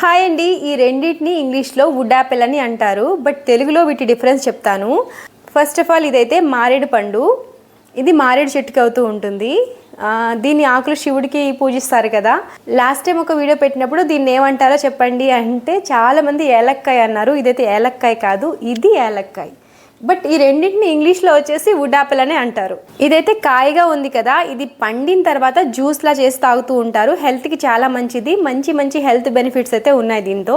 Hi అండి. ఈ రెండింటిని ఇంగ్లీష్లో వుడ్ యాపిల్ అని అంటారు. బట్ తెలుగులో వీటి డిఫరెన్స్ చెప్తాను. ఫస్ట్ ఆఫ్ ఆల్ ఇదైతే మారేడు పండు. ఇది మారేడు చెట్టుకి అవుతూ ఉంటుంది. దీన్ని దీని ఆకులు శివుడికి పూజిస్తారు కదా. లాస్ట్ టైం ఒక వీడియో పెట్టినప్పుడు దీన్ని ఏమంటారో చెప్పండి అంటే చాలామంది ఏలక్కాయ అన్నారు ఇదైతే ఏలక్కాయ కాదు ఇది ఏలక్కాయ. బట్ ఈ రెండింటిని ఇంగ్లీష్లో వచ్చేసి వుడ్ యాపిల్ అనే అంటారు. ఇదైతే కాయగా ఉంది కదా ఇది పండిన తర్వాత జ్యూస్లా చేసి తాగుతూ ఉంటారు. హెల్త్కి చాలా మంచిది. మంచి మంచి హెల్త్ బెనిఫిట్స్ అయితే ఉన్నాయి దీంతో.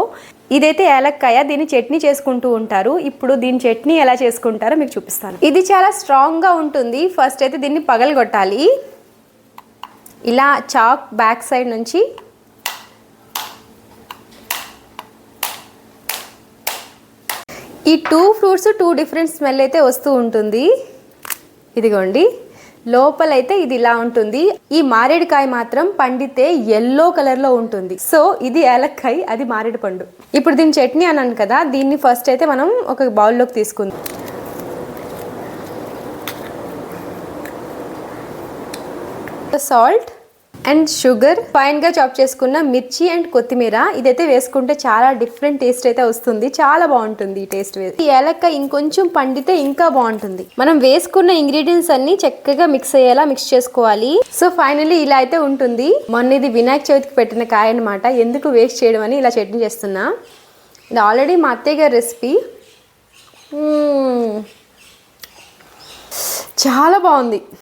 ఇదైతే ఏలక్కాయ దీన్ని చట్నీ చేసుకుంటూ ఉంటారు. ఇప్పుడు దీని చట్నీ ఎలా చేసుకుంటారో మీకు చూపిస్తాను. ఇది చాలా స్ట్రాంగ్గా ఉంటుంది. ఫస్ట్ అయితే దీన్ని పగలగొట్టాలి. ఇలా చాక్ బ్యాక్ సైడ్ నుంచి ఈ two fruits two different smell అయితే వస్తూ ఉంటుంది. ఇదిగోండి. లోపలైతే ఇది ఇలా ఉంటుంది. ఈ మారేడుకాయ మాత్రం పండితే ఎల్లో కలర్లో ఉంటుంది. సో ఇది ఏలక్కాయ అది మారేడు పండు. ఇప్పుడు దీని చట్నీ అన్నాను కదా దీన్ని ఫస్ట్ అయితే మనం ఒక బౌల్లోకి తీసుకుందాం. సాల్ట్ అండ్ షుగర్ ఫైన్గా చాప్ చేసుకున్న మిర్చి అండ్ కొత్తిమీర ఇదైతే వేసుకుంటే చాలా డిఫరెంట్ టేస్ట్ అయితే వస్తుంది. చాలా బాగుంటుంది ఈ టేస్ట్ ఈ ఏలక్క ఇంకొంచెం పండితే ఇంకా బాగుంటుంది. మనం వేసుకున్న ఇంగ్రీడియంట్స్ అన్ని చక్కగా మిక్స్ అయ్యేలా మిక్స్ చేసుకోవాలి. సో ఫైనల్లీ ఇలా అయితే ఉంటుంది. మొన్న ఇది వినాయక చవితికి పెట్టిన కాయ అనమాట ఎందుకు వేస్ట్ చేయడం అని ఇలా చట్నీ చేస్తున్నా. ఇది ఆల్రెడీ మా అత్తయ్య గారి రెసిపీ. చాలా బాగుంది.